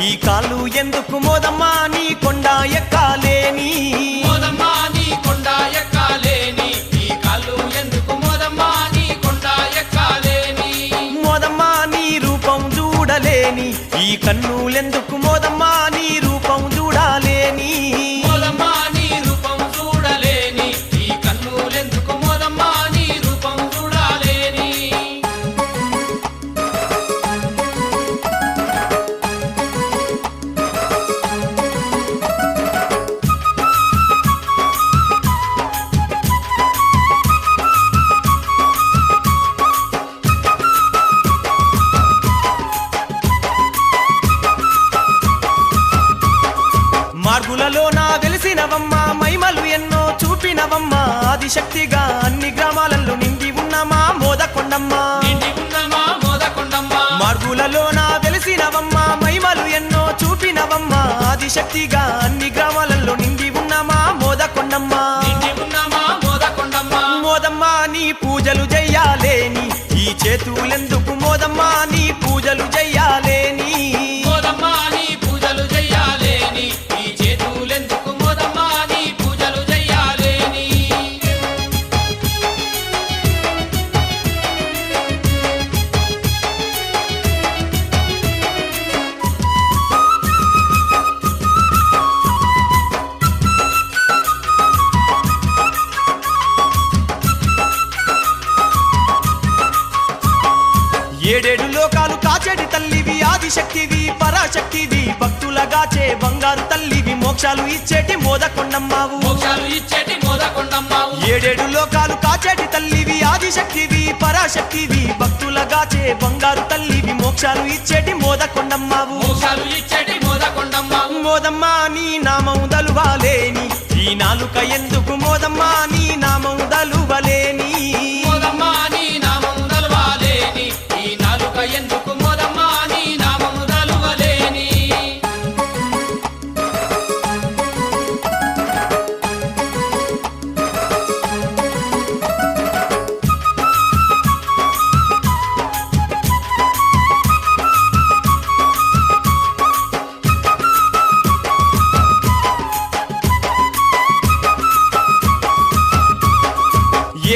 ఈ కాళ్ళు ఎందుకు మోదమ్మా నీ కొండ ఎక్కాలేని మోదమ్మా నీ కొండ ఎక్కాలేని ఈ కాళ్ళు ఎందుకు మోదమ్మా నీ కొండ ఎక్కాలేని మోదమ్మా నీ రూపం చూడలేని ఈ కన్నులెందుకు మోదమ్మా నీ రూపం ఆదిశక్తిగా అన్ని గ్రామాలలో నిండి ఉన్నమా మోదకొండమ్మా. నా వెలిసినవమ్మా మైమలు ఎన్నో చూపినవమ్మా. ఆదిశక్తిగా అన్ని గ్రామాలలో నిండి ఉన్నమా మోదకొండమ్మా. మోదమ్మా నీ పూజలు చెయ్యాలేని ఈ చేతులెందుకు మోదమ్మా నీ పూజలు చెయ్యాలేని ఏడేడు లోకాలు కాచేటి తల్లివి ఆదిశక్తివి పరాశక్తివి. భక్తులగాచే బంగారు తల్లివి మోక్షాలు ఇచ్చేటి మోదకొండమ్మావు. మోక్షాలు ఇచ్చేటి మోదకొండమ్మావు. ఏడేడు లోకాలు కాచేటి తల్లివి ఆదిశక్తివి పరాశక్తివి. భక్తులగాచే బంగారు తల్లివి మోక్షాలు ఇచ్చేటి మోదకొండమ్మావు. మోక్షాలు ఇచ్చేటి మోదకొండమ్మావు. మోదమ్మా నీ నామం దలువాలేని. ఈ నాలుక ఎందుకు మోదమ్మా నీ నామం దలువలేని?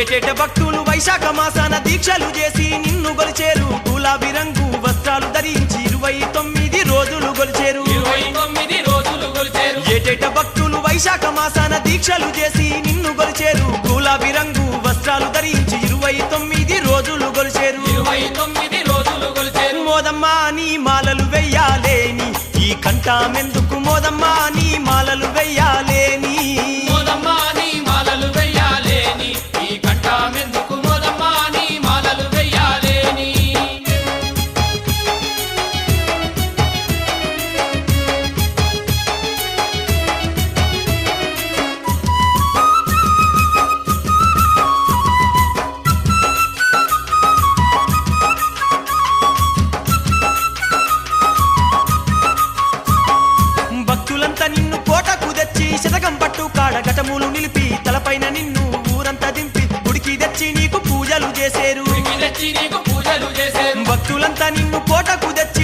ఏటేట భక్తులు వైశాఖ మాసాన దీక్షలు చేసి నిన్ను గొలిచేరు. గులాబీ రంగు వస్త్రాలు ధరించి ఇరవై తొమ్మిది రోజులు గొలిచేరు. ఏటేట భక్తులు వైశాఖ మాసాన దీక్షలు చేసి నిన్ను గొలిచేరు. గులాబీ రంగు వస్త్రాలు ధరించి ఇరవై తొమ్మిది రోజులు గొలిచేరు. మోదమ్మా నీ మాలలు వెయ్యాలేని ఈ కంఠమెందుకు మోదమ్మా నీ మాలలు వెయ్యాలేని కాడ ఘటములు నిలిపి తలపైన నిన్ను ఊరంతా దింపి గుడికి తెచ్చి నీకు పూజలు చేసేరు. ఉరికి తెచ్చి నీకు పూజలు చేసేరు. భక్తులంతా నిన్ను కోటకు తెచ్చి